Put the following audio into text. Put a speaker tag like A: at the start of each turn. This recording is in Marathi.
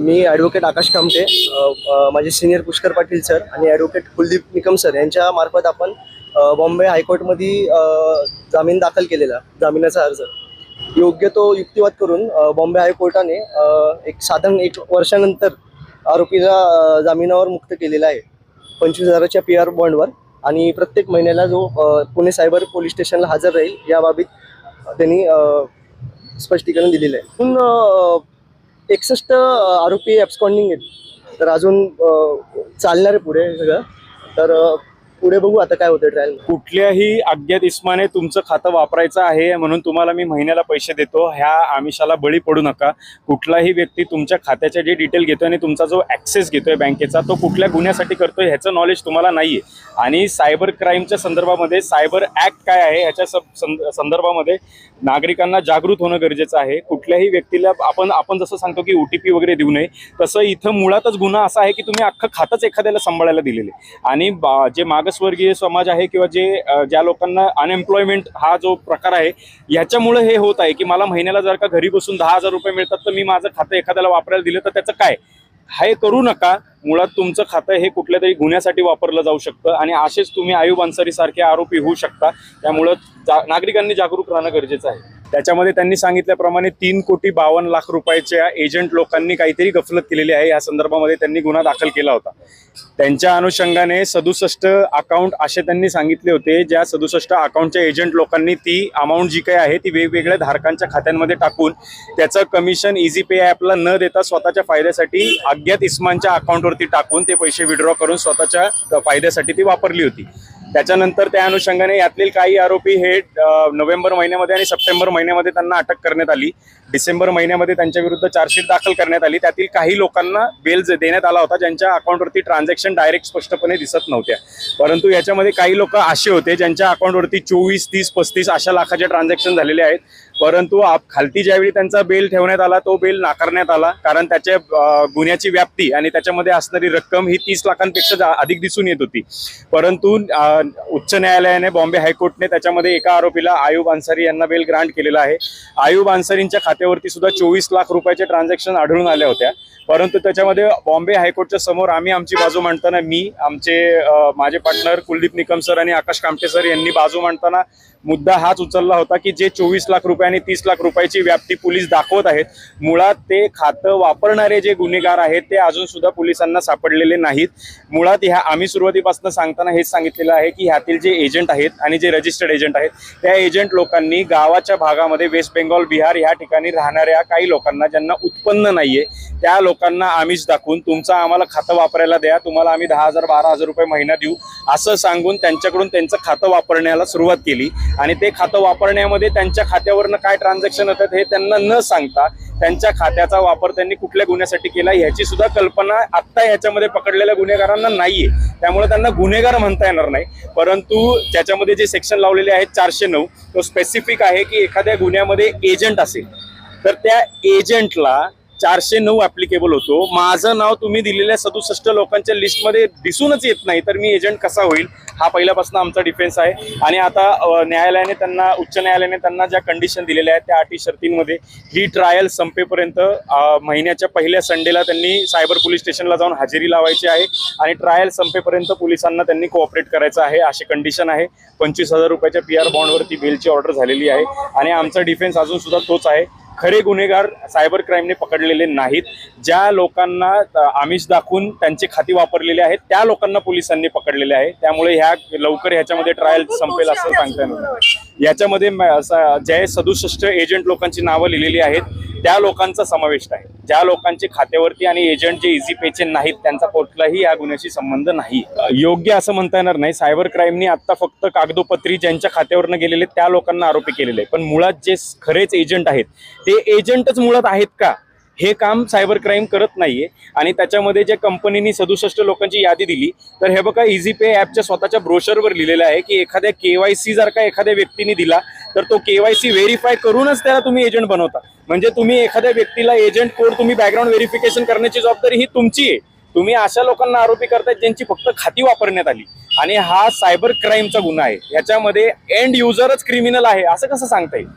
A: मी ॲडव्होकेट आकाश कामटे माझे सिनियर पुष्कर पाटील सर आणि ॲडव्होकेट कुलदीप निकम सर यांच्या मार्फत आपण बॉम्बे हायकोर्टमध्ये जामीन दाखल केलेला जामिनाचा अर्ज. योग्य तो युक्तिवाद करून बॉम्बे हायकोर्टाने एक साधारण एक वर्षानंतर आरोपीला जामिनावर मुक्त केलेला आहे. पंचवीस हजाराच्या पी आर बॉन्डवर आणि प्रत्येक महिन्याला जो पुणे सायबर पोलीस स्टेशनला हजर राहील याबाबत त्यांनी स्पष्टीकरण दिलेलं आहे. पण एकसष्ट आरोपी ॲब्स्कॉन्डिंग आहेत. तर अजून चालणार आहे पुढे सगळं. तर पुढे बघू आता काय होतं ट्रायल
B: कुठल्याही अज्ञात इस्माने तुमचं खातं वापरायचं आहे म्हणून तुम्हाला मी महिन्याला पैसे देतो. ह्या आमिषाला बळी पडू नका. कुठलाही व्यक्ती तुमच्या खात्याचे जे डिटेल घेतोय आणि तुमचा जो ऍक्सेस घेतोय बँकेचा तो कुठल्या गुन्ह्यासाठी करतोय ह्याचं नॉलेज तुम्हाला नाहीये. आणि सायबर क्राईमच्या संदर्भामध्ये सायबर ऍक्ट काय आहे ह्याच्या सं- सं- संदर्भामध्ये नागरिकांना जागृत होणं गरजेचं आहे. कुठल्याही व्यक्तीला आपण आपण जसं सांगतो की ओटीपी वगैरे देऊ नये तसं इथं मुळातच गुन्हा असा आहे की तुम्ही अख्खं खातंच एखाद्याला सांभाळायला दिलेले आणि बा- जे मागासवर्गीय समाज आहे किंवा जे ज्या लोकांना अनएम्प्लॉयमेंट हा जो प्रकार आहे याच्यामुळे हे होत आहे की मला महिन्याला जर का घरी बसून दहा हजार रुपये मिळतात तर मी माझं खातं एखाद्याला वापरायला दिलं तर त्याचं काय? हे करू नका. मुळात तुमचं खातं हे कुठल्या तरी गुन्ह्यासाठी वापरलं जाऊ शकतं आणि असेच तुम्ही आयुब अन्सारी सारखे आरोपी होऊ शकता. त्यामुळं जा नागरिकांनी जागरूक राहणं गरजेचं आहे. त्याच्यामध्ये त्यांनी सांगितल्याप्रमाणे तीन कोटी बावन्न लाख रुपयाच्या एजंट लोकांनी काहीतरी गफलत केलेली आहे. या संदर्भामध्ये त्यांनी गुन्हा दाखल केला होता. त्यांच्या अनुषंगाने सदुसष्ट अकाउंट असे त्यांनी सांगितले होते. ज्या सदुसष्ट अकाउंटच्या एजंट लोकांनी ती अमाऊंट जी काही आहे ती वेगवेगळ्या धारकांच्या खात्यांमध्ये टाकून त्याचं कमिशन इझी पे ॲपला न देता स्वतःच्या फायद्यासाठी अज्ञात इस्मानच्या अकाउंटवरती टाकून ते पैसे विड्रॉ करून स्वतःच्या फायद्यासाठी ती वापरली होती. त्याच्यानंतर त्या अनुषंगाने यातील काही आरोपी हे नोव्हेंबर महिन्यामध्ये आणि सप्टेंबर महिन्यामध्ये त्यांना अटक करण्यात आली. डिसेंबर महिन्यामध्ये त्यांच्या विरुद्ध चार्जशीट दाखल करण्यात आली. त्यातील काही लोकांना बेल देण्यात आला होता ज्यांच्या अकाउंटवरती ट्रान्झॅक्शन डायरेक्ट स्पष्टपणे दिसत नव्हत्या. परंतु याच्यामध्ये काही लोक असे होते ज्यांच्या अकाउंटवरती चोवीस तीस पस्तीस अशा लाखाचे ट्रान्झॅक्शन झालेले आहेत. परंतु आप खालती ज्यावेळी त्यांचा बेल ठेवण्यात आला तो बेल नाकारण्यात आला. कारण त्याच्या गुन्ह्याची व्याप्ती आणि त्याच्यामध्ये असणारी रक्कम ही तीस लाखांपेक्षा अधिक दिसून येत होती. परंतु उच्च न्यायालयाने बॉम्बे हायकोर्टने त्याच्यामध्ये एका आरोपीला आयुब अन्सारी यांना बेल ग्रांट केलेला आहे. आयुब अन्सारींच्या खात्यावरती सुद्धा चोवीस लाख रुपयाचे ट्रान्झॅक्शन आढळून आल्या होत्या. परंतु त्याच्यामध्ये बॉम्बे हायकोर्टच्या समोर आम्ही आमची बाजू मांडताना मी आमचे माझे पार्टनर कुलदीप निकम सर आणि आकाश कामटे सर यांनी बाजू मांडताना मुद्दा हाच उचलला होता की जे चोवीस लाख रुपये आणि तीस लाख रुपयाची व्याप्ती पोलीस दाखवत आहेत मुळात ते खातं वापरणारे जे गुन्हेगार आहेत ते अजून सुद्धा पोलिसांना सापडलेले नाहीत. मुळात ह्या आम्ही सुरुवातीपासून सांगताना हेच सांगितलेलं आहे की ह्यातील जे एजंट आहेत आणि जे रजिस्टर्ड एजंट आहेत त्या एजंट लोकांनी गावाच्या भागामध्ये वेस्ट बेंगॉल बिहार ह्या ठिकाणी राहणाऱ्या काही लोकांना ज्यांना उत्पन्न नाहीये त्या लोक लोकांना आमिष दाखवून तुमचं आम्हाला खातं वापरायला द्या तुम्हाला आम्ही दहा हजार बारा हजार रुपये महिना देऊ असं सांगून त्यांच्याकडून त्यांचं खातं वापरण्याला सुरुवात केली. आणि ते खातं वापरण्यामध्ये त्यांच्या खात्यावरनं काय ट्रान्झॅक्शन होतात हे त्यांना न सांगता त्यांच्या खात्याचा वापर त्यांनी कुठल्या गुन्ह्यासाठी केला ह्याची सुद्धा कल्पना आत्ता ह्याच्यामध्ये पकडलेल्या गुन्हेगारांना नाहीये. त्यामुळे त्यांना गुन्हेगार म्हणता येणार नाही. परंतु त्याच्यामध्ये जे सेक्शन लावलेले आहेत चारशे नऊ तो स्पेसिफिक आहे की एखाद्या गुन्ह्यामध्ये एजंट असेल. तर त्या एजंटला चारशे नऊ ऍप्लिकेबल होतो. माझं नाव तुम्ही दिलेल्या सदुसष्ट लोकांच्या लिस्टमध्ये दिसूनच येत नाही. तर मी एजंट कसा होईल? हा पहिल्यापासून आमचा डिफेन्स आहे. आणि आता न्यायालयाने त्यांना उच्च न्यायालयाने त्यांना ज्या कंडिशन दिलेल्या आहेत त्या अटी शर्तींमध्ये ही ट्रायल संपेपर्यंत महिन्याच्या पहिल्या संडेला त्यांनी सायबर पोलीस स्टेशनला जाऊन हजेरी लावायची आहे. आणि ट्रायल संपेपर्यंत पोलिसांना त्यांनी कोऑपरेट करायचं आहे. अशी कंडिशन आहे. पंचवीस हजार रुपयाच्या पी आर बॉन्डवरती बेलची ऑर्डर झालेली आहे. आणि आमचा डिफेन्स अजून सुद्धा तोच आहे. खरे गुन्हेगार सायबर क्राईमने पकडलेले नाहीत. ज्या लोकांना आमिष दाखवून त्यांचे खाती वापरलेले आहेत त्या लोकांना पोलिसांनी पकडलेले आहे. त्यामुळे ह्या लवकर ह्याच्यामध्ये ट्रायल संपेल असं सांगता येणार. याच्यामध्ये जय असं सदुसष्ट एजंट लोकांची नावं लिहिलेली आहेत. त्या लोकांचा समावेश आहे ज्या लोकांचे खात्यावरती आणि एजंट जे इझी पेचे नाहीत त्यांचा कुठलाही या गुन्ह्याशी संबंध नाही. योग्य असं म्हणता येणार नाही. सायबर क्राईमनी आता फक्त कागदोपत्री ज्यांच्या खात्यावरनं गेलेले त्या लोकांना आरोपी केलेले आहे पण मुळात जे खरेच एजंट आहेत ते एजंटच मुळात आहेत का? हे काम सायबर क्राईम करत नाहीये. आणि त्याच्यामध्ये जे कंपनीनी सदुसष्ट लोकांची यादी दिली तर हे बघा इझी पे ॲपच्या स्वतःच्या ब्रोशरवर लिहिलेलं आहे की एखाद्या केवायसी जर का एखाद्या व्यक्तीने दिला तर तो केवायसी व्हेरीफाय करूनच त्याला तुम्ही एजंट बनवता. म्हणजे तुम्ही एखाद्या व्यक्तीला एजंट कोड तुम्ही बॅकग्राऊंड व्हेरिफिकेशन करण्याची जबाबदारी ही तुमची आहे. तुम्ही अशा लोकांना आरोपी करतायत ज्यांची फक्त खाती वापरण्यात आली. आणि हा सायबर क्राईमचा गुन्हा आहे. ह्याच्यामध्ये एंड युजरच क्रिमिनल आहे. असं कसं सांगता येईल?